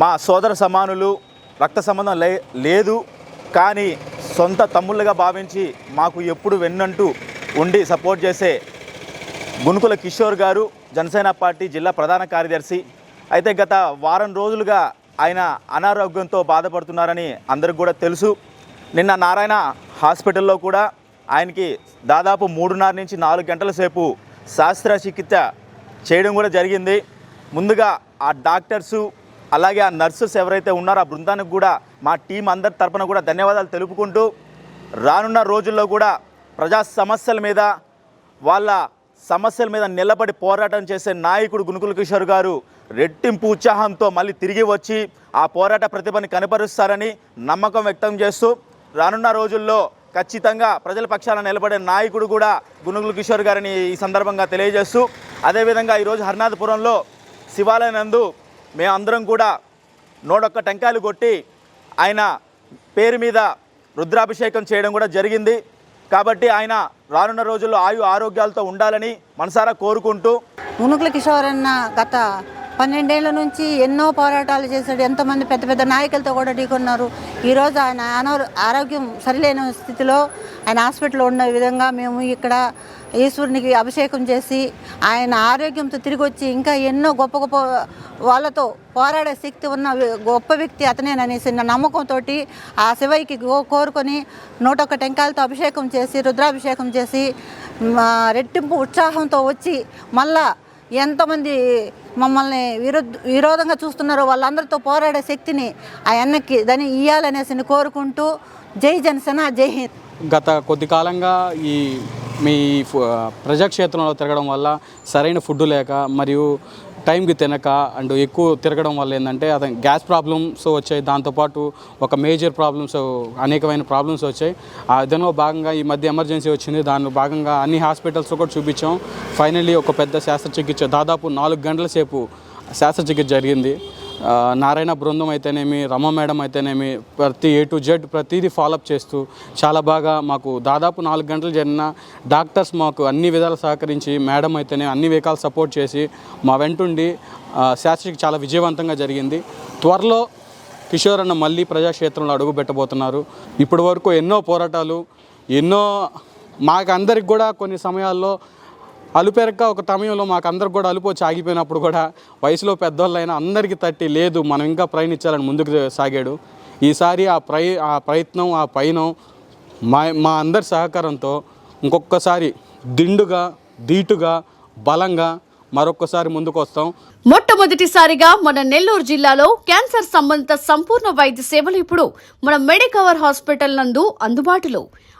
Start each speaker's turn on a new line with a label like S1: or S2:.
S1: మా సోదర సమానులు రక్త సంబంధం లే లేదు కానీ సొంత తమ్ముళ్ళుగా భావించి మాకు ఎప్పుడు వెన్నంటూ ఉండి సపోర్ట్ చేసే గునుకుల కిషోర్ గారు జనసేన పార్టీ జిల్లా ప్రధాన కార్యదర్శి. అయితే గత వారం రోజులుగా ఆయన అనారోగ్యంతో బాధపడుతున్నారని అందరికి కూడా తెలుసు. నిన్న నారాయణ హాస్పిటల్లో కూడా ఆయనకి దాదాపు మూడున్నర నుంచి నాలుగు గంటల సేపు శాస్త్ర చికిత్స చేయడం కూడా జరిగింది. ముందుగా ఆ డాక్టర్సు అలాగే ఆ నర్సెస్ ఎవరైతే ఉన్నారో ఆ బృందానికి కూడా మా టీం అందరి తరపున కూడా ధన్యవాదాలు తెలుపుకుంటూ రానున్న రోజుల్లో కూడా ప్రజా సమస్యల మీద వాళ్ళ సమస్యల మీద నిలబడి పోరాటం చేసే నాయకుడు గునుకుల కిషోర్ గారు రెట్టింపు ఉత్సాహంతో మళ్ళీ తిరిగి వచ్చి ఆ పోరాట ప్రతిభని కనపరుస్తారని నమ్మకం వ్యక్తం చేస్తూ రానున్న రోజుల్లో ఖచ్చితంగా ప్రజల పక్షాన నిలబడే నాయకుడు కూడా గునుగుల కిషోర్ గారిని ఈ సందర్భంగా తెలియజేస్తూ అదేవిధంగా ఈరోజు హరినాథపురంలో శివాలయనందు మేమందరం కూడా నూడొక్క టెంకాయలు కొట్టి ఆయన పేరు మీద రుద్రాభిషేకం చేయడం కూడా జరిగింది. కాబట్టి ఆయన రానున్న రోజుల్లో ఆయు ఆరోగ్యాలతో ఉండాలని మనసారా కోరుకుంటూ
S2: మునుకుల కిషోర్ అన్న గత పన్నెండేళ్ళ నుంచి ఎన్నో పోరాటాలు చేశాడు. ఎంతోమంది పెద్ద పెద్ద నాయకులతో కూడా ఢీకొన్నారు. ఈరోజు ఆయన అనారో ఆరోగ్యం సరిలేని స్థితిలో ఆయన హాస్పిటల్లో ఉన్న విధంగా మేము ఇక్కడ ఈశ్వరునికి అభిషేకం చేసి ఆయన ఆరోగ్యంతో తిరిగి వచ్చి ఇంకా ఎన్నో గొప్ప గొప్ప వాళ్ళతో పోరాడే శక్తి ఉన్న గొప్ప వ్యక్తి అతనేననేసి నా నమ్మకంతో ఆ శివయ్యకి కోరుకొని కోరుకొని నూటొక్క టెంకాయలతో అభిషేకం చేసి రుద్రాభిషేకం చేసి రెట్టింపు ఉత్సాహంతో వచ్చి మళ్ళా ఎంతమంది మమ్మల్ని విరుద్ విరోధంగా చూస్తున్నారో వాళ్ళందరితో పోరాడే శక్తిని ఆ అన్నకి దాన్ని ఇయ్యాలనేసి కోరుకుంటూ జై జనసేన జై హింద్.
S3: గత కొద్ది కాలంగా ఈ మీ ప్రజాక్షేత్రంలో తిరగడం వల్ల సరైన ఫుడ్ లేక మరియు టైంకి తినక అండ్ ఎక్కువ తిరగడం వల్ల ఏంటంటే అతను గ్యాస్ ప్రాబ్లమ్స్ వచ్చాయి. దాంతోపాటు ఒక మేజర్ ప్రాబ్లమ్స్ అనేకమైన ప్రాబ్లమ్స్ వచ్చాయి. ఆ విధంగా భాగంగా ఈ మధ్య ఎమర్జెన్సీ వచ్చింది. దానిలో భాగంగా అన్ని హాస్పిటల్స్లో కూడా చూపించాం. ఫైనల్లీ ఒక పెద్ద శస్త్రచికిత్స దాదాపు నాలుగు గంటల సేపు శస్త్రచికిత్స జరిగింది. నారాయణ బృందం అయితేనేమి రమ మేడం అయితేనేమి ప్రతి ఏ టు జెడ్ ప్రతిదీ ఫాలోఅప్ చేస్తూ చాలా బాగా మాకు దాదాపు నాలుగు గంటలు జరిగిన డాక్టర్స్ మాకు అన్ని విధాలు సహకరించి మేడం అయితేనే అన్ని వేకాలు సపోర్ట్ చేసి మా వెంటుండి శాస్త్రికి చాలా విజయవంతంగా జరిగింది. త్వరలో కిషోర్ అన్న మళ్ళీ ప్రజాక్షేత్రంలో అడుగు పెట్టబోతున్నారు. ఇప్పటి వరకు ఎన్నో పోరాటాలు ఎన్నో మాకు అందరికి కూడా కొన్ని సమయాల్లో అలుపెరక్క ఒక సమయంలో మాకు అందరికి కూడా అలుపు వచ్చి ఆగిపోయినప్పుడు కూడా వయసులో పెద్దవాళ్ళైనా అందరికీ తట్టి లేదు మనం ఇంకా ప్రయాణించాలని ముందుకు సాగాడు. ఈసారి ఆ ప్రయ ఆ ప్రయత్నం ఆ పయనం మా మా అందరి సహకారంతో ఇంకొకసారి దిండుగా ధీటుగా బలంగా మరొక్కసారి ముందుకు వస్తాం.
S4: మొట్టమొదటిసారిగా మన నెల్లూరు జిల్లాలో క్యాన్సర్ సంబంధిత సంపూర్ణ వైద్య సేవలు ఇప్పుడు మన మెడికవర్ హాస్పిటల్ నందు అందుబాటులో.